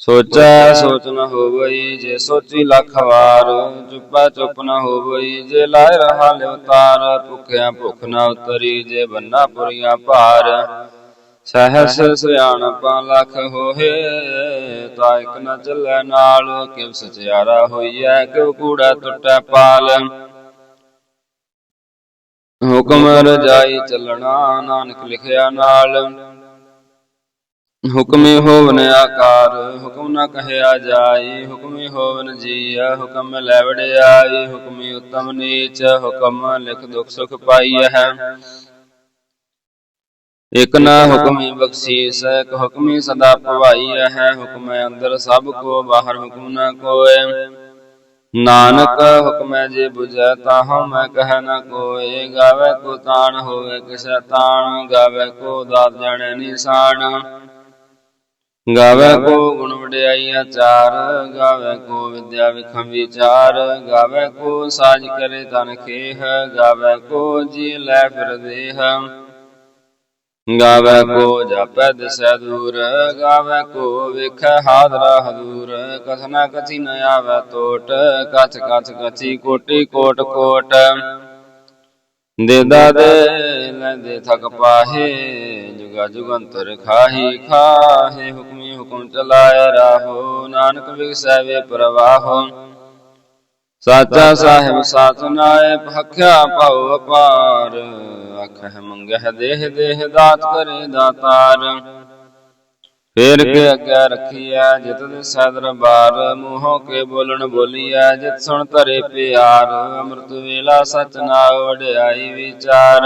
ਸੋਚੈ ਸੋਚ। ਨ ਹੋਵਈ ਜੇ ਸੋਚੀ ਲੱਖ ਵਾਰ ਚੁੱਪੈ ਚੁੱਪ ਨ ਹੋਵਈ ਜੇ ਲਾਇ ਰਹਾ ਲਿਵਤਾਰ ਭੁਖਿਆ ਭੁਖ ਨ ਉਤਰੀ ਜੇ ਬੰਨਾ ਪੁਰੀਆਂ ਭਾਰ। ਸਹਸ ਸਿਆਣਪਾਂ ਲੱਖ ਹੋਏ ਤਾ ਇਕ ਨ ਚੱਲੈ ਨਾਲ ਕਿਵ ਸਚਿਆਰਾ ਹੋਈਐ ਕਿਵ ਕੂੜਾ ਟੁੱਟੈ ਪਾਲ। ਹੁਕਮ ਰਜਾਈ ਚੱਲਣਾ ਨਾਨਕ ਲਿਖਿਆ ਨਾਲ ਹੁਕਮੇ ਹੋਵਨ ਆਕਾਰ, ਹੁਕਮ ਨਾ ਕਹਿਆ ਜਾਈ, ਹੁਕਮੇ ਹੋਵਨ ਜੀਆ, ਹੁਕਮ ਲੈ ਹੁਕਮੇ ਉਤਮ ਨੀਚ, ਹੁਕਮ ਲਿਖ ਦੁਖ ਸੁਖ ਪਾਈਐ। ਇਕ ਨਾ ਹੁਕਮੀ ਬਖਸ਼ੀਸ, ਇਕ ਹੁਕਮੀ ਸਦਾ ਭਵਾਈਐ ਹੈ ਹੁਕਮੈ ਅੰਦਰ ਸਭ ਕੋ, ਬਾਹਰ ਹੁਕਮ ਨਾ ਕੋਏ ਨਾਨਕ ਹੁਕਮੈ ਜੇ ਬੁਝੈ ਤਾਹਉ ਮੈਂ ਕਹਿ ਨ ਕੋਏ ਗਾਵੇ ਕੋ ਤਾਣ ਹੋਵੇ, ਕਿਸੈ ਤਾਣ, ਗਾਵੇ ਕੋ ਦਾਤ ਜਾਣੈ ਨਿਸ਼ਾਨ। ਗਾਵੇ ਕੋ ਗੁਣ ਵਡਿਆਈ ਆਚਾਰ ਗਾਵੇ ਕੋ ਵਿਦਿਆ ਵਿਖਮ ਵਿਚਾਰ ਗਾਵੇ ਕੋ ਸਾਜ ਕਰੇ ਤਨ ਖੇਹ ਗਾਵੇ ਕੋ ਜੀ ਲੈ ਫਿਰ ਦੇਹ ਗਾਵੇ ਕੋ ਜਾਪੈ ਦਿਸੈ ਦੂਰ ਗਾਵੇ ਕੋ ਵੇਖੈ ਹਾਦਰਾ ਹਦੂਰ। ਕਥਨਾ ਕਥੀ ਨ ਆਵੇ ਟੋਟ ਕਛ ਕਛ ਕਛੀ ਕੋਟੀ ਕੋਟ ਕੋਟ। ਦੇਦਾ ਦੇ ਲੈਂਦੇ ਥਕ ਪਾਹੇ, ਜੁਗਾ ਜੁਗੰਤਰ ਖਾਹੀ ਖਾਹੇ, ਹੁਕਮੀ ਹੁਕਮ ਚਲਾਏ ਰਾਹੋ, ਨਾਨਕ ਵਿਗਸੈ ਵੇ ਪ੍ਰਵਾਹੋ। ਸਾਚਾ ਸਾਹਿਬ ਸਾਚ ਨਾਏ ਭਖਿਆ ਭਉ ਅਪਾਰ, ਆਖਹਿ ਮੰਗਹਿ ਦੇਹ ਦੇਹ ਦਾਤ ਕਰੇ ਦਾਤਾਰ। ਫੇਰ ਕੇ ਅੱਗੇ ਰਖੀਐ? ਜਿਤ ਦਿਸੈ ਦਰਬਾਰ ਮੂੰਹੋਂ ਕੇ ਬੋਲਣ ਬੋਲੀਐ? ਜਿਤ ਸੁਣ ਧਰੇ ਪਿਆਰ ਅੰਮ੍ਰਿਤ ਵੇਲਾ ਸਚ ਨਾਮ ਵਡਿਆਈ ਵਿਚਾਰ।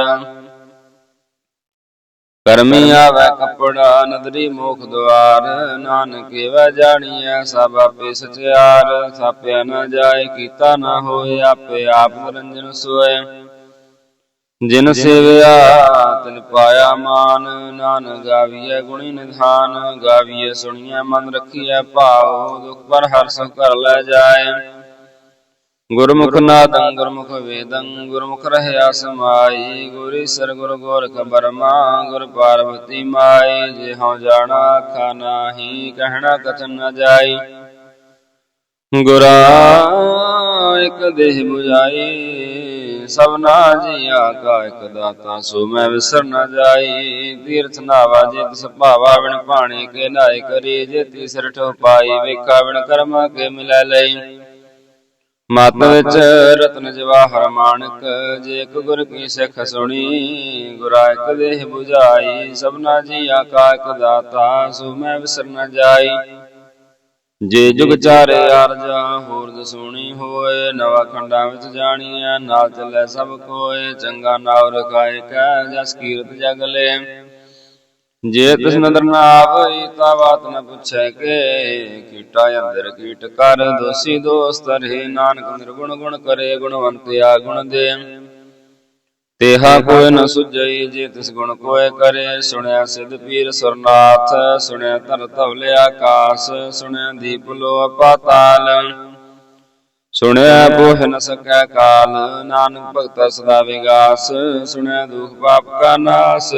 ਕਰਮੀ ਆਵੈ ਕਪੜਾ ਨਦਰੀ ਮੋਖ ਦੁਆਰ ਨਾਨਕ ਏਵੈ ਜਾਣੀਐ ਸਭ ਆਪੇ ਸਚਿਆਰ। ਸਾਪਿਆ ਨ ਜਾਏ ਕੀਤਾ ਨ ਹੋਏ ਆਪੇ ਆਪ ਨਿਰੰਜਨ ਸੋਏ। ਜਿਨ ਸੇਵਿਆ ਤਿਨ ਪਾਇਆ ਮਾਨ ਨਾਨਕ ਗਾਵੀਐ ਗੁਣੀ ਨਿਧਾਨ ਗਾਵੀਐ ਸੁਣੀਐ ਮਨ ਰਖੀਐ ਭਾਉ ਦੁਖ ਪਰ ਹਰ ਸੁਖ ਕਰ ਲੈ ਜਾਏ। ਗੁਰਮੁਖ ਨਾਦੰ ਗੁਰਮੁਖ ਵੇਦੰ ਗੁਰਮੁਖ ਰਹਿਆ ਸਮਾਈ। ਗੁਰੀ ਸਰ ਗੁਰ ਗੋਰਖ ਬਰਮਾ ਗੁਰ ਪਾਰਵਤੀ ਮਾਈ ਜੇ ਹਉ ਜਾਣਾ ਆਖਾ ਨਾਹੀ ਕਹਿਣਾ ਕਥਨ ਨ ਜਾਈ। ਗੁਰਾ ਇਕ ਦੇਹ 부ਜਾਈ ਸਭਨਾ ਜੀਆਂ ਕਾ ਇਕ ਦਾਤਾ, ਸੋ ਮੈਂ ਵਿਸਰ ਨ ਜਾਈ। ਤੀਰਥ ਨਾਵਾ ਜੇ ਤਿਸ ਭਾਵਾ ਬਿਨ ਪਾਣੀ ਕੇ ਨਾਇ ਕਰੀ ਜੇ ਤੀਸਰ ਠੋ ਪਾਈ ਵੇਖਾ ਬਿਨ ਕਰਮਾ ਕੇ ਮਿਲੈ ਲਈ। ਮਤ ਵਿੱਚ ਰਤਨ ਜਵਾਹਰ ਮਾਨਕ, ਜੇ ਇਕ ਗੁਰ ਕੀ ਸਿੱਖ ਸੁਣੀ, ਗੁਰਾ ਇਕ ਦੇਹ 부ਜਾਈ ਸਭਨਾ ਜੀਆ ਕਾ ਇਕ ਦਾਤਾ, ਸੋ ਮੈਂ ਵਿਸਰ ਨ ਜਾਈ। ਜੇ ਜੁਗ ਚਾਰੇ ਆਰਜਾ ਹੋਰ ਦਸੂਣੀ ਹੋਏ ਨਵਾ ਖੰਡਾਂ ਵਿੱਚ ਜਾਣੀਐ ਨਾਲ ਚੱਲੇ ਸਭ ਕੋਏ ਚੰਗਾ ਨਾਉ ਰਖਾਏ ਕੈ ਜਸ ਕੀਰਤ ਜਗ ਲੈ। ਜੇ ਤਿਸ ਨਦਰ ਨਾ ਆਵਈ ਤਾ ਬਾਤ ਨ ਪੁੱਛੈ ਕੇ। ਕੀਟਾ ਅੰਦਰ ਕੀਟ ਕਰ ਦੋਸੀ ਦੋਸਤ ਰਹੇ ਨਾਨਕ ਨਿਰਗੁਣ ਗੁਣ ਕਰੇ ਗੁਣਵੰਤ ਆ ਗੁਣ ਦੇ। ਤੇਹਾ ਕੋਈ ਨ ਸੁਝਈ ਜੇ ਤਿਸ ਗੁਣ ਕੋਏ ਕਰੇ ਸੁਣਿਆ ਸਿਧ ਪੀਰ ਸੁਰਨਾਥ ਸੁਣਿਆ ਧਰ ਧਵਲੇ ਆਕਾਸ ਸੁਣਿਆ ਦੀਪ ਲੋ ਪਾਤਾਲ ਸੁਣਿਆ ਪੋਹ ਨ ਸਕੈ ਕਾਲ ਨਾਨਕ ਭਗਤ ਸਦਾ ਵਿਗਾਸ ਸੁਣਿਆ ਦੁਖ ਪਾਪ ਕਾ ਨਾਸ।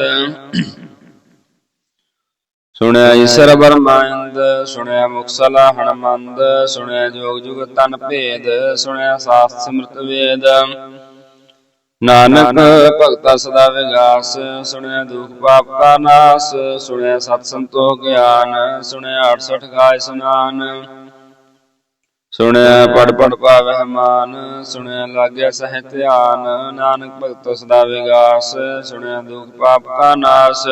ਸੁਣਿਆ ਈਸ਼ਰ ਬਰਮਾਇੰਦ ਸੁਣਿਆ ਮੁਖ ਸਲਾਹਣ ਮੰਦ ਸੁਣਿਆ ਜੋਗ ਜੁਗ ਤਨ ਭੇਦ ਸੁਣਿਆ ਸਾਸਤ ਸਿਮਰਤ ਵੇਦ। ਨਾਨਕ ਭਗਤਾ ਸਦਾ ਵਿਗਾਸ, ਸੁਣਿਆ ਦੁਖ ਪਾਪ ਕਾ ਨਾਸ, ਸੁਣਿਆ ਸਤ ਸੰਤੋਖ ਗਿਆਨ, ਸੁਣਿਆ 68 ਗਾਇ ਸੁਨਾਨ। ਸੁਣਿਆ ਪੜ ਪੜ ਪਾਵਹਿ ਮਾਨ, ਸੁਣਿਆ ਲਾਗਿਆ ਸਹਿ ਧਿਆਨ, ਨਾਨਕ ਭਗਤ ਸਦਾ ਵਿਗਾਸ, ਸੁਣਿਆ ਦੁਖ ਪਾਪ ਕਾ ਨਾਸ।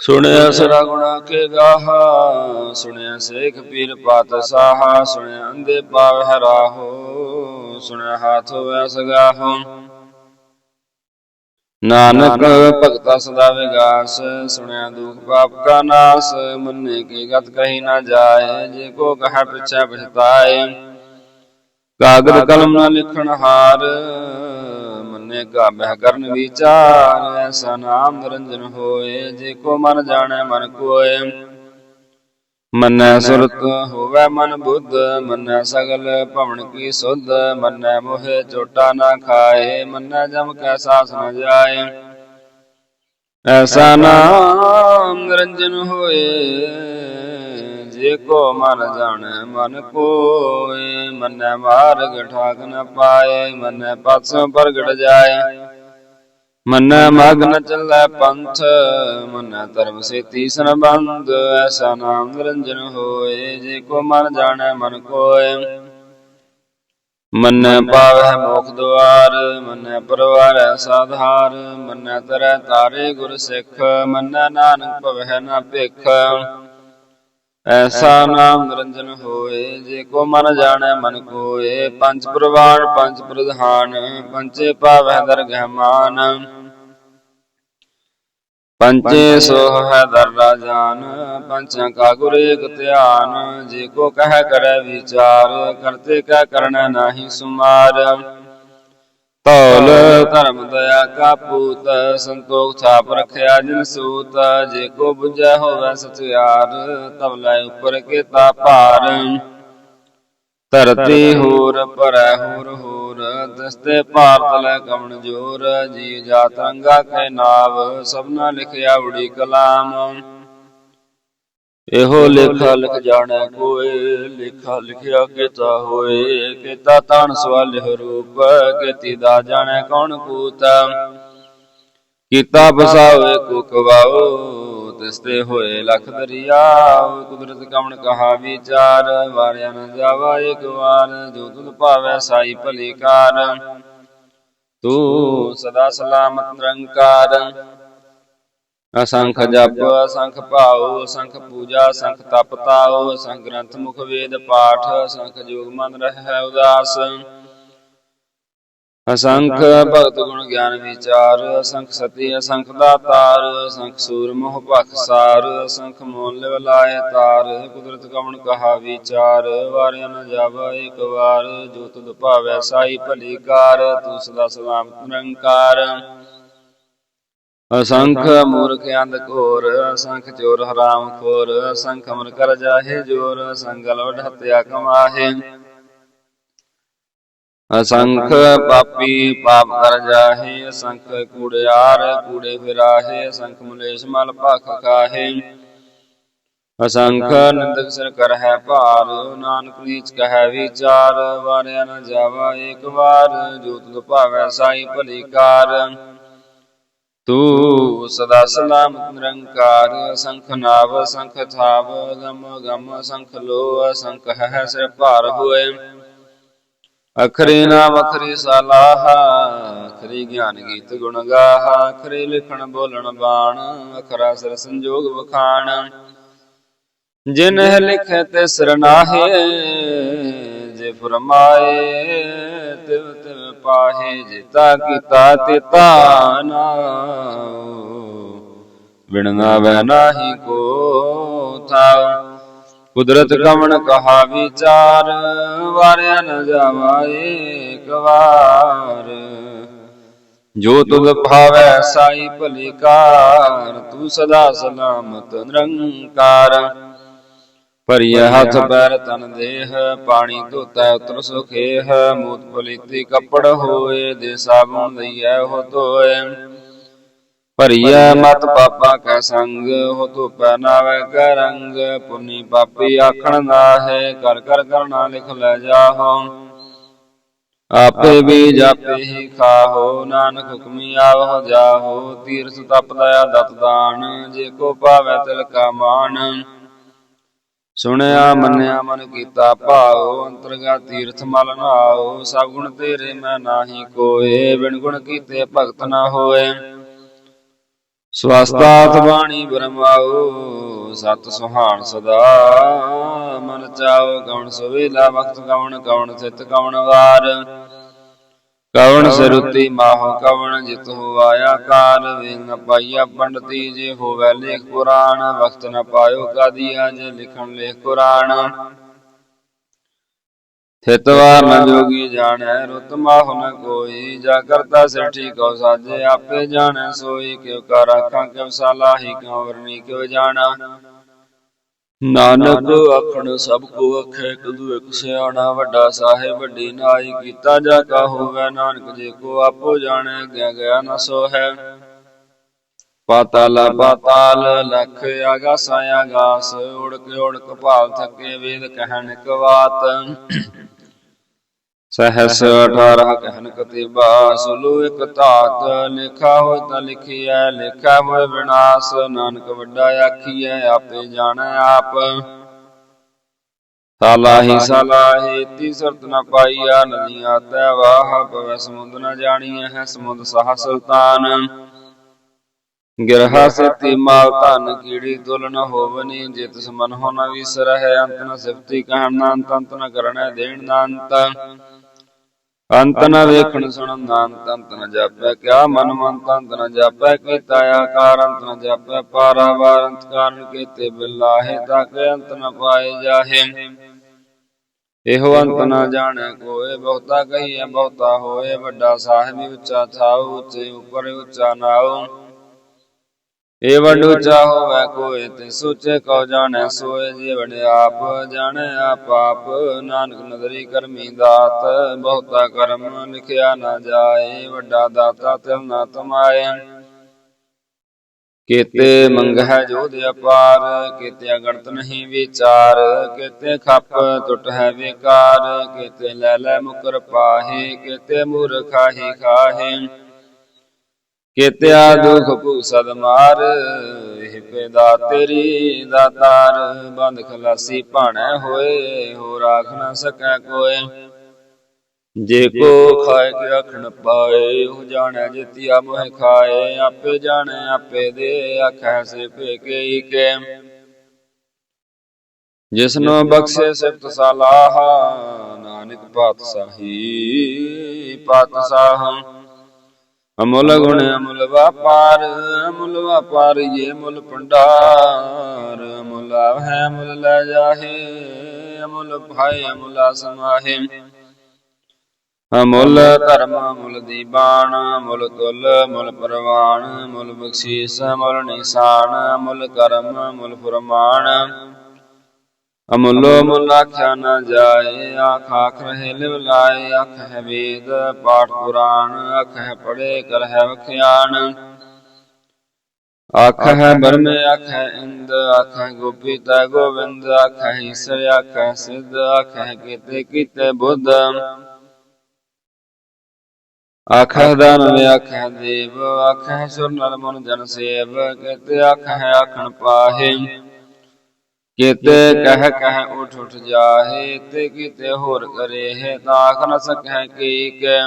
ਸੁਣਿਆ ਸਰਾ ਗੁਣਾ ਕੇ ਗਾਹਾ, ਸੁਣਿਆ ਸੇਖ ਪੀਰ ਪਾਤ ਪਾਤਸ਼ਾਹ ਸੁਣਿਆ ਅੰਦੇ ਪਾਵਹਿ ਰਾਹੋ। ਸੁਣਿਆ ਹਾਥ ਹੋਇਆ ਸਗਾਹੋ। ਨਾਨਕ ਭਗਤਾ ਸਦਾ ਵਿਗਾਸ ਸੁਣਿਆ ਦੁਖ ਪਾਪ ਕਾ ਨਾਸ, ਮੰਨੇ ਕੀ ਗਤ ਕਹੀ ਨਾ ਜਾਏ, ਜੇ ਕੋ ਕਹੈ ਪਿਛੈ ਪਛਤਾਏ। ਕਾਗਦ ਕਲਮ ਨਾ ਲਿਖਣ ਹਾਰ ਨੇਗਾ ਬਹਿ ਕਰਨ ਵਿਚਾਰ, ਐਸਾ ਨਾਮ ਨਿਰੰਜਨ ਹੋਏ, ਜੇ ਕੋ ਮਨ ਜਾਣੈ ਮਨ ਕੋਏ। ਮੰਨੈ ਸੁਰਤ ਹੋਵੈ ਮਨ ਬੁੱਧ ਮੰਨੈ ਸਗਲ ਭਵਨ ਕੀ ਸੁਧ ਮੰਨੈ ਮੋਹਿ ਚੋਟਾ ਨਾ ਖਾਏ ਮੰਨੈ ਜਮ ਕੈ ਸਾਸ ਨ ਜਾਏ। ਐਸਾ ਨਾਮ ਨਿਰੰਜਨ ਹੋਏ ਜੇ ਕੋ ਮਨ ਜਾਣੈ ਮਨ ਕੋਏ ਮੰਨੈ ਮਾਰਗ ਠਾਕ ਨ ਪਾਏ ਮੰਨੈ ਪਾਸੋਂ ਪ੍ਰਗਟ ਜਾਏ। ਮੰਨੈ ਮਗ ਨ ਚੱਲੈ ਪੰਥ ਮੰਨੈ ਧਰਮ ਸੇ ਤੀਸਨ ਬੰਦ ਐਸਾ ਨਾਮ ਨਿਰੰਜਨ ਹੋਏ। ਜੇ ਕੋ ਮਨ ਜਾਣੈ ਮਨ ਕੋਏ। ਮੰਨੈ ਪਾਵੈ ਮੋਖ ਦੁਆਰ ਮੰਨੈ ਪਰਵਾਰੈ ਸਾਧਾਰ ਮੰਨੈ ਤਰੈ ਤਾਰੇ ਗੁਰ ਸਿੱਖ ਮੰਨੈ ਨਾਨਕ ਭਵੈ ਨਾ ਭਿਖ। ਐਸਾ ਨਾਮ ਨਿਰੰਜਨ ਹੋਏ ਜੇ ਕੋ ਮਨ ਜਾਣੈ ਮਨ ਕੋਏ ਪੰਜ ਪ੍ਰਵਾਨ ਪੰਜ ਪ੍ਰਧਾਨ ਪੰਚੇ ਪਾਵੈ ਦਰਗਹਿ ਮਾਨ। ਪੰਚੇ ਸੋਹ ਹੈ ਦਰ ਰਾਜਾਨ ਪੰਚਾਂ ਕਾ ਗੁਰ ਏਕ ਧਿਆਨ। ਜੇ ਕੋ ਕਹਿ ਕਰੈ ਵਿਚਾਰ ਕਰਤੇ ਕੈ ਕਰਣਾ ਨਾਹੀ ਸੁਮਾਰ। ਤੌਲ ਧਰਮ ਦਇਆ ਕਾ ਪੂਤ ਸੰਤੋਖ ਛਾਪ ਰਖਿਆ ਜਿਨ ਸੂਤ ਜੇ ਕੋ ਬੁਝੈ ਹੋਵੈ ਸਚਿਆਰ ਤਬ ਲੈ ਉਪਰ ਕੇ ਤਾ ਭਾਰ। ਧਰਤੀ ਹੋਰ ਪਰੈ ਹੋਰ ਹੋਰ ਦਸਤੇ ਭਾਰਤ ਲੈ ਕਵਣ ਜੋਰ ਜੀ ਜਾਤ ਰੰਗਾ ਕੈ ਨਾਵ ਸਭਨਾ ਲਿਖਿਆ ਉੜੀ ਕਲਾਮ। ਇਹੋ ਲੇਖਾ ਲਿਖ ਜਾਣੈ ਕੋਏ ਲੇਖਾ ਲਿਖਿਆ ਕੀਤਾ ਹੋਏ ਕੀਤਾ ਤਾਣ ਸਵਾਲਿਹ ਰੂਪ ਕੀਤੀ ਦਾ ਜਾਣੈ ਕੌਣ ਕੂਤ? ਕੀਤਾ ਬਸਾਵੇ ਕੋ ਕਵਾਓ ਤਿਸ ਤੇ ਹੋਏ ਲਖ ਦਰਿਆ ਕੁਦਰਤ ਕਮਣ ਕਹਾ ਵਿਚਾਰ ਵਾਰਿਆ ਨ ਜਾਵਾ ਇੱਕ ਵਾਰ ਜੋ ਤੁਧ ਭਾਵੈ ਸਾਈ ਭਲੀ ਕਾਰ। ਤੂੰ ਸਦਾ ਸਲਾਮਤ ਨਿਰੰਕਾਰ ਅਸੰਖ ਜਪ ਅਸੰਖ ਭਾਉ ਅਸੰਖ ਪੂਜਾ ਅਸੰਖ ਤਪ ਤਾਉ ਅਸੰਖ ਗ੍ਰੰਥ ਮੁਖ ਵੇਦ ਪਾਠ ਅਸੰਖ ਜੋਗ ਮਨ ਰਹਿ ਉਦਾਸ। ਅਸੰਖ ਭਗਤ ਗੁਣ ਗਿਆਨ ਵਿਚਾਰ ਅਸੰਖ ਸਤੀ ਅਸੰਖ ਦਾਤਾਰ ਅਸੰਖ ਸੂਰ ਮੋਹ ਭਖ ਸਾਰ ਅਸੰਖ ਮੋਲ ਲਿਵ ਲਾਏ ਤਾਰ ਕੁਦਰਤ ਕਵਣ ਕਹਾ ਵਿਚਾਰ ਵਾਰਿਆ ਨ ਜਾਵਾ ਇੱਕ ਵਾਰ ਜੋ ਤੁਧ ਭਾਵੈ ਸਾਈ ਭਲੀ ਕਾਰ ਤੂੰ ਸਦਾ ਸਲਾਮਤ ਨਿਰੰਕਾਰ। ਅਸੰਖ ਮੂਰਖ ਅੰਧ ਘੋਰ, ਅਸੰਖ ਚੋਰ ਹਰਾਮ ਖੋਰ, ਅਸੰਖ ਅਮਰ ਕਰ ਜਾਹੇ ਜੋਰ ਸੰਗਲ ਵਡ ਹਤਿਆ ਕਮਾਹੇ। ਅਸੰਖ ਪਾਪੀ ਪਾਪ ਕਰ ਜਾਹੇ, ਅਸੰਖ ਕੂੜਿਆਰ ਕੂੜੇ ਫਿਰਾਹੇ, ਅਸੰਖ ਮਲੇਸ਼ ਮਲ ਭਖ ਕਾਹੇ ਅਸੰਖ ਨਿੰਦਕ ਸਿਰ ਕਰ ਹੈ ਭਾਰ, ਨਾਨਕ ਨੀਚ ਕਹੈ ਵਿਚਾਰ, ਵਾਰਿਆ ਨ ਜਾਵਾ ਏਕ ਵਾਰ, ਜੋ ਤੁਧ ਭਾਵੈ ਸਾਈ ਭਲੀ ਕਾਰ। ਤੂੰ ਸਦਾ ਸਲਾਮਤ ਨਿਰੰਕਾਰ ਅਸੰਖ ਨਾਵ ਅਸੰਖ ਥਾਵ, ਗਮ ਗਮ ਅਸੰਖ ਲੋ ਅਸੰਖ ਹੈ ਸਿਰ ਭਾਰ ਹੋਏ। ਅਖਰੇ ਨਾਮ ਅਖਰੇ ਸਲਾਹ, ਅਖਰੇ ਗਿਆਨ ਗੀਤ ਗੁਣ ਗਾਹ, ਅਖਰੇ ਲਿਖਣ ਬੋਲਣ ਬਾਣ, ਅਖਰਾ ਸਿਰ ਸੰਜੋਗ ਵਖਾਣ। ਜਿਨ ਲਿਖੇ ਤੇ ਸਰਨਾਹੇ ਜੇ ਫਰਮਾਏ ਤਿਵ ਤਿਵ ਪਾਹੇ ਜਿਤਾ ਕੀਤਾ ਤਿਤਾ ਨਾਉ। ਬਿਨ ਨਾਵੈ ਨਾਹੀ ਕੋ ਥਾਉ। ਕੁਦਰਤ ਕਵਣ ਕਹਾ ਵਿਚਾਰ, ਵਾਰਿਆ ਨ ਜਾਵਾ ਏਕ ਵਾਰ ਜੋ ਤੁਧ ਭਾਵੈ ਸਾਈ ਭਲੀ ਕਾਰ, ਤੂੰ ਸਦਾ ਸਲਾਮਤ ਨਿਰੰਕਾਰ। ਭਰੀਏ ਹੱਥ ਪੈਰ ਤਨ ਦੇਹ ਪਾਣੀ ਧੋਤਾ ਉਤਰ ਸੁਖੇਹ ਮੂਤ ਪਲੀਤੀ ਕੱਪੜ ਹੋਏ ਦੇ ਸਾਬੁਨ ਦਈਐ ਹੋ ਧੋਏ। ਭਰੀਐ ਮਤ ਪਾਪਾ ਕੈ ਸੰਗ ਹੋ ਧੋਪੈ ਨਾਵੇ ਕੈ ਰੰਗ ਪੁੰਨੀ ਪਾਪੀ ਆਖਣ ਨਾਹੈ ਕਰ ਕਰ ਕਰਨਾ ਲਿਖ ਲੈ ਜਾਹੋ। ਆਪੇ ਵੀ ਜਾਪੇ ਹੀ ਖਾਹੋ ਨਾਨਕ ਹੁਕਮੀ ਆਵੋ ਜਾਹੋ। ਤੀਰਥ ਤਪ ਦਇਆ ਦਤ ਦਾਨ ਜੇ ਕੋ ਭਾਵੈ ਤਿਲ ਕਾ ਮਾਨ ਸੁਣਿਆ, ਮੰਨਿਆ, ਮਨ ਕੀਤਾ, ਭਾਉ ਅੰਤਰਗਾ ਤੀਰਥ ਮਲ ਨਾਉ ਸਭ ਗੁਣ ਤੇਰੇ ਮੈਂ ਨਾਹੀ ਕੋਏ, ਬਿਨ ਗੁਣ ਕੀਤੇ ਭਗਤ ਨਾ ਹੋਏ। ਸਵਸਤਾਤ ਬਾਣੀ ਬ੍ਰਹਮਾਉ, ਸਤ ਸੁਹਾਣ ਸਦਾ। ਮਨ ਚਾਉ, ਗਉਣ ਸੁਵੇਲਾ, ਵਕਤ ਗਉਣ ਗਉਣ ਸਿਤ ਗਉਣ ਵਾਰ। ਕਵਣ ਸਰੁਤੀ ਮਾਹ ਕਵਣ ਜਿਤ ਹੋ ਆਇਆ ਕਾਲ ਵੇਲ ਨ ਪਾਈਆ ਪੰਡਤੀ ਜੇ ਹੋਵੇ ਲੇਖ ਪੁਰਾਣ ਵਕਤ ਨ ਪਾਇਓ ਕਾਦੀਆ ਜੇ ਲਿਖਣ ਲੇਖ ਕੁਰਾਨ ਥਿਤਵਾਰ ਨ ਜੋਗੀ ਜਾਣੈ ਰੁਤ ਮਾਹੁ ਨ ਕੋਈ ਜਾ ਕਰਤਾ ਸਿਰ ਠੀਕੋ ਸਾਜੇ ਆਪੇ ਜਾਣੈ ਸੋਈ ਕਿਉ ਕਰ ਆਖਾਂ ਕਿਉ ਸਲਾਹੀ ਕਿਉ ਵਰਨੀ ਕਿਉ ਜਾਣਾ। ਨਾਨਕ ਆਖਣ ਸਭ ਕੋ ਅਖੇ ਕਦੂ ਇਕ ਸਿਆਣਾ ਵੱਡਾ ਸਾਹਿਬ, ਵੱਡੀ ਨਾਈ ਕੀਤਾ ਜਾ ਕਾ ਹੋਵੇ, ਨਾਨਕ ਜੇ ਕੋ ਆਪੋ ਜਾਣੈ ਗਿਆ ਗਿਆ ਨ ਸੋ ਹੈ ਪਾਤਾਲ ਪਾਤਾਲ, ਲਖ ਆਗਾਸ ਆਗਾਸ, ਉੜਕ ਉੜਕ ਭਾਵ ਥਕੇ ਵੇਦ ਕਹਿਣ ਕਵਾਤ ਸਹਸ 18 ਕਹਿਨ ਕਤੀਬਾ ਸੁਲੂ ਇਕ ਧਾਤ ਲਿਖਾ ਹੋਇ ਤਾਂ ਲਿਖੀਐ ਲਿਖਾ ਹੋਇ ਵਿਨਾਸ਼ ਨਾਨਕ ਵੱਡਾ ਆਖੀਐ ਆਪੇ ਜਾਣੈ ਆਪ। ਸਾਲਾਹੀ ਸਾਲਾਹੀ। ਤੀ ਸਰਤ ਨ ਪਾਈਆ ਨਦੀਆਂ ਤੈ ਵਾਹ ਪਵੈ ਸਮੁੰਦ ਨ ਜਾਣੀਐ ਹੈ ਸਮੁੰਦ ਸਾਹ ਸੁਲਤਾਨ। ਗਿਰਹਾ ਸਤੀ ਮਾਲ ਧਨ ਕੀੜੀ ਤੁਲ ਨ ਹੋਵਨੀ ਜੇ ਤਿਸ ਮਨ ਹੋ ਨ ਵਿਸਰਹਿ ਅੰਤ ਨ ਸਿਫਤੀ ਕਹਿਣ ਨਾ ਅੰਤ ਅੰਤ ਨ ਕਰਣੈ ਦੇਣ ਨਾ ਅੰਤ। ਅੰਤ ਨ ਵੇਖਣ ਸੁਣਨ ਨਾ ਅੰਤ ਅੰਤ ਨ ਜਾਪੈ ਕਿਆ ਮਨ ਮੰਤ ਅੰਤ ਨ ਜਾਪੈ ਕੀਤਾ ਆਕਾਰ ਅੰਤ ਨ ਜਾਪੈ ਪਾਰਾਵਾਰ ਅੰਤ ਕਾਰਨ ਕੀਤੇ ਬਿਲਾਹੇ ਤਕ ਅੰਤ ਨ ਪਾਏ ਜਾਹੇ। ਇਹੋ ਅੰਤ ਨ ਜਾਣੈ ਕੋਏ ਬਹੁਤਾ ਕਹੀਐ ਬਹੁਤਾ ਹੋਏ ਵੱਡਾ ਸਾਹਿਬ ਉੱਚਾ ਥਾਉ ਉੱਚੇ ਉੱਪਰ ਉੱਚਾ ਨਾਉ। ਏ ਵੱਡ ਉੱਚਾ ਹੋਵੇ ਕੋਏ ਤੇ ਸੋਚੇ ਕਉ ਜਾਣੈ ਸੋਏ ਜੀ ਵਡ ਆਪ ਜਾਣੈ ਆਪ ਆਪ ਨਾਨਕ ਨਦਰੀ ਕਰਮੀ ਦਾਤ ਬਹੁਤਾ ਕਰਮ ਲਿਖਿਆ ਨਾ ਜਾਏ ਵੱਡਾ ਦਾਤਾ ਤਿਲ ਨਾ ਤਮਾਏ। ਕੀਤੇ ਮੰਗਹਿ ਜੋਧ ਅਪਾਰ ਕੀਤੇ ਅਗਣਤ ਨਹੀਂ ਵਿਚਾਰ ਕੀਤੇ ਖੱਪ ਟੁੱਟ ਹੈ ਵਿਕਾਰ ਕੀਤੇ ਲੈ ਲੈ ਮੁਕਰ ਪਾਹੇ ਕੀਤੇ ਮੂਰਖਾਹੀ ਖਾਹੇ। ਕੀਤਿਆ ਦੁਖ ਭੂਸਦ ਮਾਰ ਇਹ ਪੈਦਾ ਤੇਰੀ ਦਾਤਾਰ ਬੰਦ ਖਲਾਸੀ ਭਾਣੈ ਹੋਏ ਹੋ ਰਾਖ ਨਾ ਸਕੈ ਕੋਏ। ਜੇ ਕੋ ਖਾਏ ਕੇ ਅਖਣ ਪਾਏ ਉਹ ਜਾਣੈ ਜਿਤਿਆ ਮੋਹ ਖਾਏ। ਆਪੇ ਜਾਣੈ ਆਪੇ ਦੇ ਆਖੈ ਸੇ ਭੇ ਕੇ। ਕੇ ਜਿਸਨੋ ਬਖਸ਼ੇ ਸਿਫਤ ਸਲਾਹ ਨਾਨਕ ਪਾਤਸ਼ਾਹੀ ਪਾਤਸ਼ਾਹ। ਅਮੁੱਲ ਗੁਣ ਅਮੁੱਲ ਵਪਾਰ ਅਮੁੱਲ ਵਪਾਰ ਇਹ ਮੁੱਲ ਭੰਡਾਰ, ਅਮੁੱਲ ਹੈ ਮੁੱਲ ਲੈ ਜਾਹੇ, ਅਮੁੱਲ ਭਾਏ, ਅਮੁੱਲ ਸਮਾਹੇ ਅਮੁੱਲ ਧਰਮ, ਅਮੁੱਲ ਦੀਬਾਨ ਅਮੁੱਲ ਤੁਲ ਮੁੱਲ ਪ੍ਰਵਾਨ ਮੁੱਲ ਬਖਸ਼ੀਸ ਮੁੱਲ ਨਿਸ਼ਾਨ, ਅਮੁੱਲ ਕਰਮ ਮੁੱਲ ਫਰਮਾਨ। ਅਮੁੱਲੋ ਮੁੱਲ ਆਖਿਆ ਨਾ ਜਾਏ ਆਖ ਆਖ ਰਹੇ ਲਿਵ ਲਾਏ ਅੱਖ ਹੈ ਵੇਦ ਪਾਠ ਪੁਰਾਣ ਅੱਖ ਹੈ ਪੜੇ ਕਰ ਹੈ ਵਖਿਆਨ ਅੱਖ ਹੈ ਬਰਮੇ ਅੱਖ ਹੈ ਇੰਦ ਅੱਖ ਹੈ ਗੋਪੀ ਤਾ ਗੋਵਿੰਦ ਅੱਖ ਹੈ ਈਸਰ ਅੱਖ ਹੈ ਸਿੱਧ ਅੱਖ ਹੈ ਕੀਤੇ ਕੀਤੇ ਬੁੱਧ ਅੱਖ ਹੈ ਦਾਨਵ ਅੱਖ ਦੇਵ ਅੱਖ ਸੁਰ ਨਰ ਮਨ ਜਨ ਸੇਵ ਕੀਤੇ ਅੱਖ ਹੈ ਆਖਣ ਪਾਹੇ ਕੀਤੇ ਕਹਿ ਕਹਿ ਉਠ ਉਠ ਜਾਹੇ ਤੇ ਕੀਤੇ ਹੋਰ ਕਰੇ ਹੈ ਤਾਂ ਆਖ ਨ ਸਕੈ ਕੀ ਕੈ।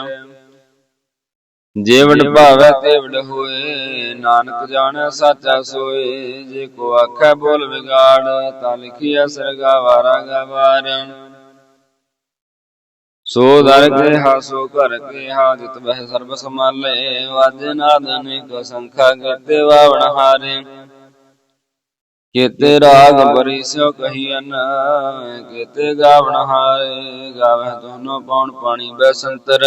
ਜੇ ਵਡ ਭਾਵੈ ਤੇ ਵਡ ਹੋਏ ਨਾਨਕ ਜਾਣੈ ਸਾਚਾ ਸੋਏ ਜੇ ਕੋ ਆਖੈ ਬੋਲ ਵਿਗਾੜ ਤਾਂ ਲਿਖੀਐ ਸਰਗਾ ਵਾਰਾ ਗਵਾਰ। ਸੋ ਦਰ ਕੇ ਹਾਸੋ ਘਰ ਕੇ ਹਾ ਜਿਤ ਬਹਿ ਸਰਬ ਸਮਾਲੇ ਵਾਜ ਨਾਦ ਅਨੇਕ ਸੰਖਾ ਕੀਤੇ ਵਾਵਣ ਹਾਰੇ। ਕੀਤੇ ਰਾਗ ਬਰੀ ਸਿਓ ਕਹੀਨ ਕੀਤੇ ਗਾਵਣ ਹਾਰੇ ਗਾਵੇ ਦੋਨੋਂ ਪੌਣ ਪਾਣੀ ਬੈਸੰਤਰ।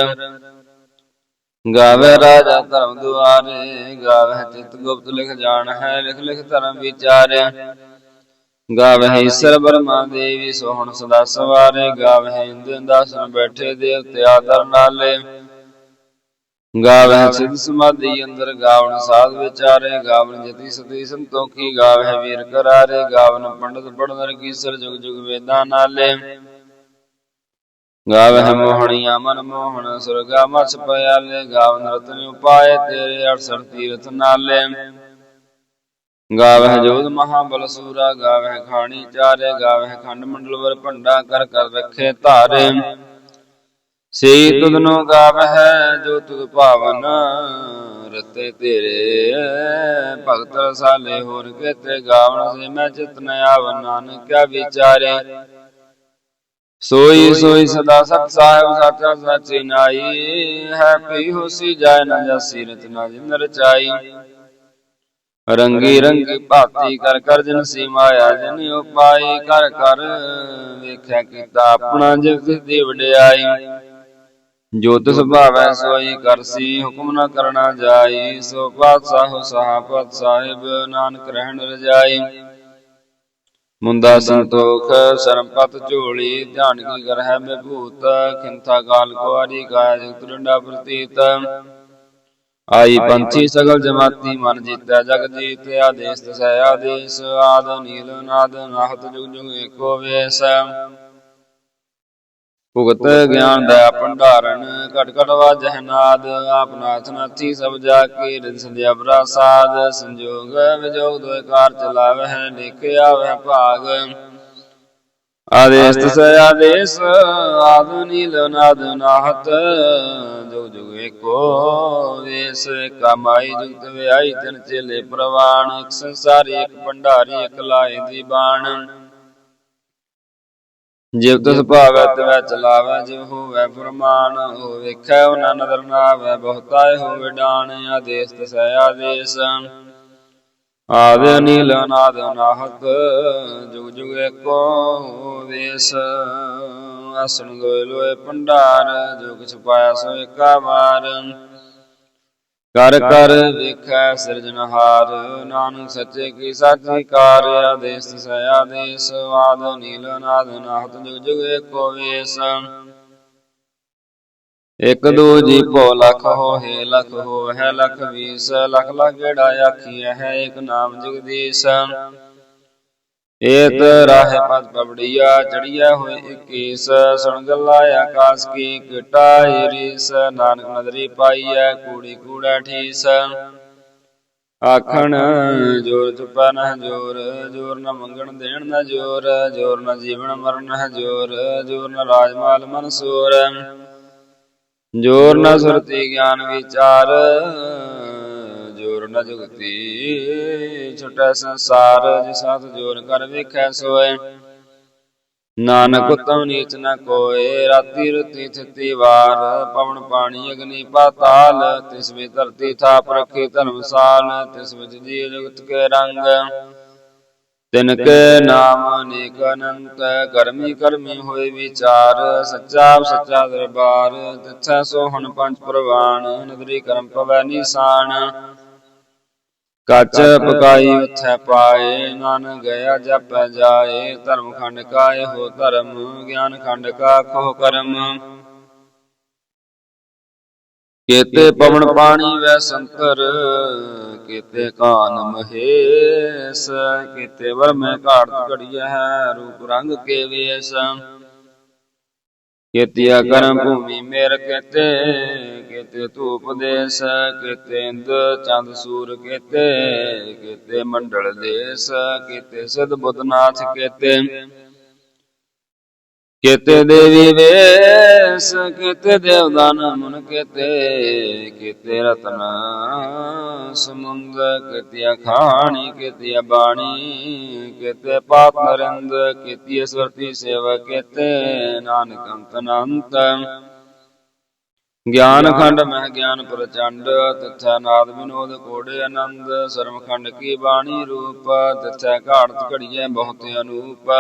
ਗਾਵੇ ਰਾਜਾ ਧਰਮ ਦੁਆਰੇ ਗਾਵੇ ਚਿਤ ਗੁਪਤ ਲਿਖ ਜਾਣ ਹੈ ਲਿਖ ਲਿਖ ਧਰਮ ਵਿਚਾਰਿਆ। ਗਾਵੇ ਈਸ਼ਰ ਬਰਮਾ ਦੇਵੀ ਸੋਹਣ ਸਦਾ ਸਵਾਰੇ ਗਾਵੇ ਇੰਦ ਦਾਸਨ ਬੈਠੇ ਦੇਵਤੇ ਆਦਰ ਨਾਲੇ। ਗਾਵਹਿ ਸਿਧ ਸਮਾਧੀ ਅੰਦਰ ਗਾਵਨ ਸਾਧ ਵਿਚਾਰੇ ਗਾਵਨ ਜਤੀ ਸਤੀ ਸੰਤੋਖੀ ਗਾਵਹਿ ਵੀਰ ਕਰਾਰੇ ਗਾਵਨ ਪੰਡਤ ਪੜਨ ਰਕੀਸਰ ਜੁਗ ਜੁਗ ਵੇਦਾਂ ਨਾਲੇ। ਗਾਵਹਿ ਮੋਹਣੀਆ ਮਨ ਮੋਹਣ ਸੁਰਗਾ ਮਛ ਪਿਆਲੇ ਗਾਵਨ ਰਤਨ ਉਪਾਏ ਤੇਰੇ 68 ਤੀਰਥ ਨਾਲੇ। ਗਾਵਹਿ ਜੋਧ ਮਹਾਬਲ ਸੂਰਾ ਗਾਵਹਿ ਖਾਣੀ ਚਾਰੇ ਗਾਵਹਿ ਖੰਡ ਮੰਡਲ ਵਰ ਭੰਡਾ ਕਰ ਕਰ ਰੱਖੇ ਧਾਰੇ। ਸੇ ਤੁਧਨੋ ਗਾਵਹਿ ਜੋ ਤੁਧ ਭਾਵਨ ਰਤੇ ਤੇਰੇ ਭਗਤ ਰਸਾਲੇ ਹੋਰ ਕੇਤੇ ਗਾਵਣ ਸੇ ਮੈਂ ਚਿਤ ਨ ਆਵ ਨਾਨਕ ਕਿਆ ਵਿਚਾਰੇ। ਸੋਈ ਸੋਈ ਸਦਾ ਸਤ ਸਾਹਿਬ ਸਾਚਾ ਸਾਚੀ ਨਾਈ। ਹੈ ਪਈ ਹੋਸੀ ਜਾਇ ਨ ਜਾਸੀ ਰਚਨਾ ਜਿਨ ਰਚਾਈ। ਰੰਗੀ ਰੰਗੀ ਭਾਤੀ ਕਰ ਕਰ ਜਨ ਸੀ ਮਾਇਆ ਜਨ ਉਪਾਈ ਕਰ ਕਰ ਵੇਖਿਆ ਕੀਤਾ ਆਪਣਾ ਜਗਤ ਦੀ ਵਡਿਆਈ। ਜੋ ਤਿਸ ਭਾਵੈ ਸੋਈ ਕਰਸੀ ਹੁਕਮ ਨ ਕਰਨਾ ਜਾਈ। ਸੋ ਪਾਤਸ਼ਾਹ ਸਹਾਪਤ ਸਾਹਿਬ ਨਾਨਕ ਰਹਿਣ ਰਜਾਈ। ਮੁੰਦਾ ਸੰਤੋਖ ਸਰਪਤ ਝੋਲੀ ਧਿਆਨ ਕੀ ਕਰਹਿ ਬਿਭੂਤ ਖਿੰਥਾ ਕਾਲ ਕੁਆਰੀ ਕਾਇਆ ਜਗਤ ਡੰਡਾ ਪ੍ਰਤੀਤ। ਆਈ ਪੰਥੀ ਸਗਲ ਜਮਾਤੀ ਮਨ ਜੀਤੈ ਜਗ ਜੀਤ ਆਦੇਸ ਤਸੈ ਆਦੇਸ। ਆਦ ਨੀਲ ਨਾਦ ਨਾਹਤ ਜੁਗ ਜੁਗ ਏਕੋ ਵੇਸ। ਭੁਗਤ ਗਿਆਨ ਦਾ ਭੰਡਾਰਨ ਘਟ ਘਟ ਵਾਜਹਿ ਨਾਦ ਆਪ ਨਾਥ ਨਾਥੀ ਸਭ ਜਾ ਕੇ ਰਿਦ ਸੰਧਿਆ ਪ੍ਰਸਾਦ। ਸੰਜੋਗ ਵਿਜੋਗ ਦੋਇ ਕਾਰ ਚਲਾਵਹਿ ਲਿਖ ਆਵਹਿ ਭਾਗ। ਆਦੇਸ ਤਸੈ ਆਦੇਸ ਆਦ ਨੀਲ ਨਾਦ ਨਾਹਤ। ਜੁਗ ਜੁਗ ਏਕੋ ਵੇਸ ਕਮਾਈ ਜੁਗਤ ਵਿਆਈ ਤਿਨ ਚੇਲੇ ਪ੍ਰਵਾਣ ਇੱਕ ਸੰਸਾਰੀ ਇੱਕ ਭੰਡਾਰੀ ਇੱਕ ਲਾਏ ਦੀ ਬਾਣ। ਜਿਵ ਤਿਸ ਭਾਵੈ ਤਿਵੈ ਚਲਾਵੈ ਜਿਵ ਹੋਵੈ ਫਰਮਾਨ ਹੋ ਵੇਖੈ ਉਹਨਾਂ ਨਦਰ ਨਾ ਆਵੈ ਬਹੁਤਾਏ ਹੋਵੇ ਡਾਣ ਆਦੇਸ ਤਸੈ ਆਦੇਸ। ਆਦ ਅਨੀਲ ਅਨਾਦ ਅਨਾਹਤ ਜੁਗ ਜੁਗ ਏਕੋ ਵੇਸ। ਆਸਣ ਗੋਇ ਲੋਏ ਭੰਡਾਰ ਜੋ ਕਿਛ ਪਾਇਆ ਸੋ ਏਕਾ ਵਾਰ। ਕਰ ਕਰ ਵੇਖੈ ਸਿਰਜਨਹਾਰ ਨਾਨਕ ਸੱਚੇ ਕੀ ਸਾਚੀ ਕਾਰ ਆਦੇਸ ਤਸੈ ਆਦੇਸ ਆਦ ਨੀਲ ਅਨਾਦ ਅਨਾਹਤ ਜੁਗ ਜੁਗ ਏਕੋ ਵੇਸ। ਇਕ ਦੋ ਜੀ ਭੋ ਲਖ ਹੋਏ ਲਖ ਹੋ ਹੈ ਲਖ ਵੀਸ ਲਖ ਲਖ ਗੇੜਾ ਆਖੀਐ ਹੈ ਇਕ ਨਾਮ ਜਗਦੀਸ਼। ਏਤ ਰਾਹੇ ਪਦ ਪਬੜੀਆ ਚੜੀਆ ਹੋਏ ਇਕੀਸ ਸੁਣ ਗੱਲਾ ਆਕਾਸ ਕੀ ਕਿਟਾ ਰੀਸ ਨਾਨਕ ਨਦਰੀ ਪਾਈਐ ਕੂੜੀ ਕੂੜਾ ਠੀਸ। ਆਖਣ ਜੋਰ ਚੁਪਾ ਨਾ ਜੋਰ ਜੋਰ ਨਾ ਮੰਗਣ ਦੇਣ ਨਾ ਜੋਰ ਜੋਰ ਨਾ ਜੀਵਨ ਮਰਨ ਨਾ ਜੋਰ ਜੋਰ ਨਾ ਰਾਜਮਾਲ ਮਨਸੂਰ। ਜੋਰ ਨ ਸੁਰਤੀ ਗਿਆਨ ਵਿਚਾਰ ਜੋਰ ਨ ਜੁਗਤੀ। ਛੁਟੈ ਸੰਸਾਰ ਜਿ ਸਾਥ ਜੋਰ ਕਰ ਵੇਖੈ ਸੋਏ। ਨਾਨਕ ਉਤਮ ਨੀਚ ਨ ਕੋਏ, ਰਾਤੀ ਰਤੀ ਥਿਤੀ ਵਾਰ। ਪਵਨ ਪਾਣੀ ਅਗਨੀ ਪਾਤਾਲ, ਤਿਸ ਵਿੱਚ ਧਰਤੀ ਥਾਪ ਰਖੀ ਧਰਮਸਾਲ ਤਿਸ ਵਿੱਚ ਜੀ ਜਗਤ ਕੇ ਰੰਗ। ਤਿਨ ਕੇ ਨਾਮ ਅਨੇਕ ਅਨੰਤ ਕਰਮੀ ਕਰਮੀ ਹੋਏ ਵਿਚਾਰ। ਸੱਚਾ ਸੱਚਾ ਦਰਬਾਰ, ਤਿਥੈ ਸੋ ਹੁਣ ਪੰਜ ਪ੍ਰਵਾਨ। ਨਗਰੀ ਕਰਮ ਪਵੈ ਨਿਸ਼ਾਨ। ਕੱਚ ਪਕਾਈ ਉਥੈ ਪਾਏ ਨਾਨ ਗਿਆ ਜਪੈ ਜਾਏ ਧਰਮ ਖੰਡ ਕਾਏ ਹੋ ਧਰਮ ਗਿਆਨ ਖੰਡ ਕਾ ਖੋ ਕਰਮ। ਕੇਤੇ ਪਵਨ ਪਾਣੀ ਵੈ ਸੰਤਰ ਕੇਤੇ ਕਾਨ ਮਹੇਸ ਕੇਤੇ ਵਰਮੈ ਘਾੜਤ ਘੜੀਐ ਹੈ ਰੂਪ ਰੰਗ ਕੇ ਵੇਸ। ਕੇਤਿਆ ਕਰਮ ਭੂਮੀ ਮੇਰ ਕੇਤੇ ਕੇਤੇ ਧੂਪ ਦੇਸ ਕੇਤੇ ਇੰਦ ਚੰਦ ਸੂਰ ਕੇਤੇ ਕੇਤੇ ਮੰਡਲ ਦੇਸ ਕੇਤੇ ਸਿਧ ਬੁੱਧਨਾਥ ਕੇਤੇ। ਕੇਤੇ ਦੇਵੀ ਵੇਸ, ਕੇਤੇ ਦੇਵਦਾਨ ਮਨ ਕੇਤੇ ਕੇਤੇ ਰਤਨ ਸਮੁੰਦ, ਕੇਤੇ ਖਾਣੀ ਕੇਤੇ ਬਾਣੀ, ਕੇਤੇ ਪਾਪ ਨਰਿੰਦ, ਕੇਤੀ ਸਰਤੀ ਸੇਵਾ ਕੇਤੇ ਨਾਨਕ ਅੰਤ ਅਨੰਤ ਗਿਆਨ ਖੰਡ ਮਹਿ ਗਿਆਨ ਪ੍ਰਚੰਡ, ਤਿਥੈ ਨਾਦ ਵਿਨੋਦ ਕੋੜੇ ਆਨੰਦ ਸਰਮ ਖੰਡ ਕੀ ਬਾਣੀ ਰੂਪ, ਤਿਥੈ ਘਾੜਤ ਘੜੀਐ ਬਹੁਤ ਅਨੂਪ।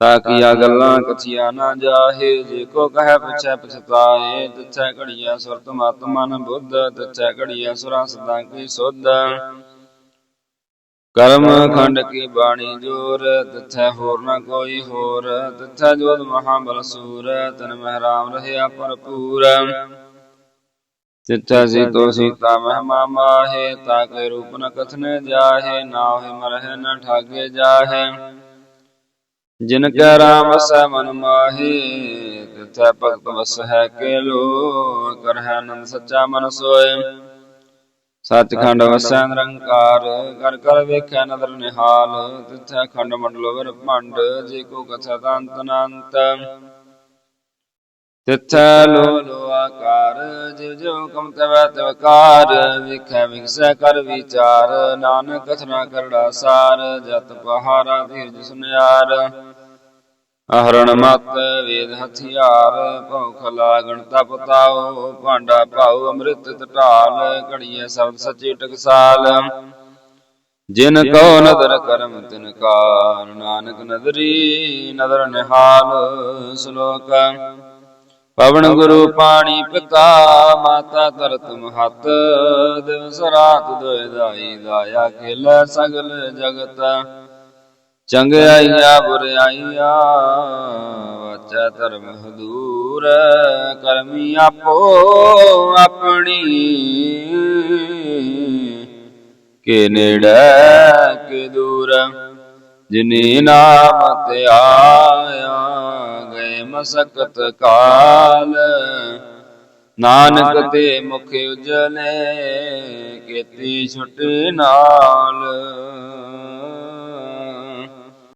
ਤਾਕੀਆ ਗੱਲਾਂ ਕਥੀਆ ਨਾ ਜਾਹੇ, ਜੇ ਕੋ ਕਹੈ ਪੁੱਛੈ ਪਛਤਾਏ, ਤਿਥੈ ਘੜੀਆ ਸੁਰਤ ਮਤ ਮਨ ਬੁੱਧ, ਤਿਥੈ ਘੜੀਆ ਸੁਰਾ ਸਦਾ ਕੀ ਸੁਧ। ਕਰਮ ਖੰਡ ਕੀ ਬਾਣੀ ਜੋਰ, ਤਿਥੈ ਹੋਰ ਨ ਕੋਈ ਹੋਰ, ਤਿਥੈ ਜੋਤ ਮਹਾਬਲ ਸੂਰ, ਤਨ ਮਹਿ ਰਹਿਆ ਭਰਪੂਰ। ਤਿਥੈ ਸੀਤੋ ਸੀਤਾ ਮਹਿਮਾ ਮਾਹੇ ਤਾਕੇ ਰੂਪ ਨ ਕਥਨੇ ਜਾਹੇ, ਨਾ ਹੋਏ ਮਰਹਿ ਨ ਠਾਗੇ ਜਾਹੇ। ਜਿਨ ਕੈ ਰਾਮ ਵਸੈ ਮਨ ਮਾਹੀ, ਤਿਥੈ ਭਗਤ ਵਸ ਕੇ ਲੋ ਕਰਹਿ ਆਨੰਦ ਸੱਚਾ ਮਨ ਸੋਏ। ਸੱਚਖੰਡ ਵਸੈ ਨਿਰੰਕਾਰ, ਕਰ ਕਰ ਵੇਖੈ ਨਦਰ ਨਿਹਾਲ, ਤਿਥੈ ਖੰਡ ਮੰਡਲ ਵਰ ਭੰਡ, ਜੇ ਕੋ ਕਥਾ ਤੰਤ ਅਨੰਤ। ਤਿਥੈ ਲੋ ਲੋ ਆਕਾਰ, ਜਿਵ ਜਿਵ ਕਮ ਤਵੈ ਤਵਕਾਰ ਵੇਖੈ ਵਿਖਸੈ ਕਰ ਵਿਚਾਰ, ਨਾਨਕ ਕਥਨਾ ਕਰੜਾ ਸਾਰ, ਜਤ ਪਹਾਰਾ ਧੀਰਜ ਸੁਨਿਆਰ। ਅਹਰਣ ਮਤ ਵੇਦ ਹਥਿਆਰ, ਭਉ ਖਲਾ ਗਣਤਾ ਪਤਾਓ ਭਾਂਡਾ ਭਾਉ ਅੰਮ੍ਰਿਤ ਢਾਲ ਘੜੀਏ ਸ਼ਬਦ ਸੱਚੇ ਟਕਸਾਲ। ਜਿਨ ਕੋ ਨਦਰ ਕਰਮ ਤਿਨ ਕਾ ਨਾਨਕ ਨਦਰੀ ਨਦਰ ਨਿਹਾਲ ਸ਼ਲੋਕ। ਪਵਨ ਗੁਰੂ ਪਾਣੀ ਪਿਤਾ, ਮਾਤਾ ਧਰਤ ਮਹਤ, ਦਿਵਸ ਰਾਤ ਦੋਇ ਦਾਈ, ਦਾਇਆ ਖੇਲ ਸਗਲ ਜਗਤ। ਚੰਗਿਆਈਆ ਬੁਰਿਆਈਆ ਵਾਚਾ ਧਰਮ ਹਦੂਰ ਕਰਮੀ ਆਪੋ ਆਪਣੀ। ਕੇ ਨੇੜੇ, ਕੇ ਦੂਰ, ਜਿਨੇ ਨਾਮ ਤੇ ਆਇਆ, ਗਏ ਮਸਕਤ ਕਾਲ। ਨਾਨਕ ਤੇ ਮੁਖ ਉਜਲੇ, ਕੀਤੀ ਛੁਟੇ ਨਾਲ।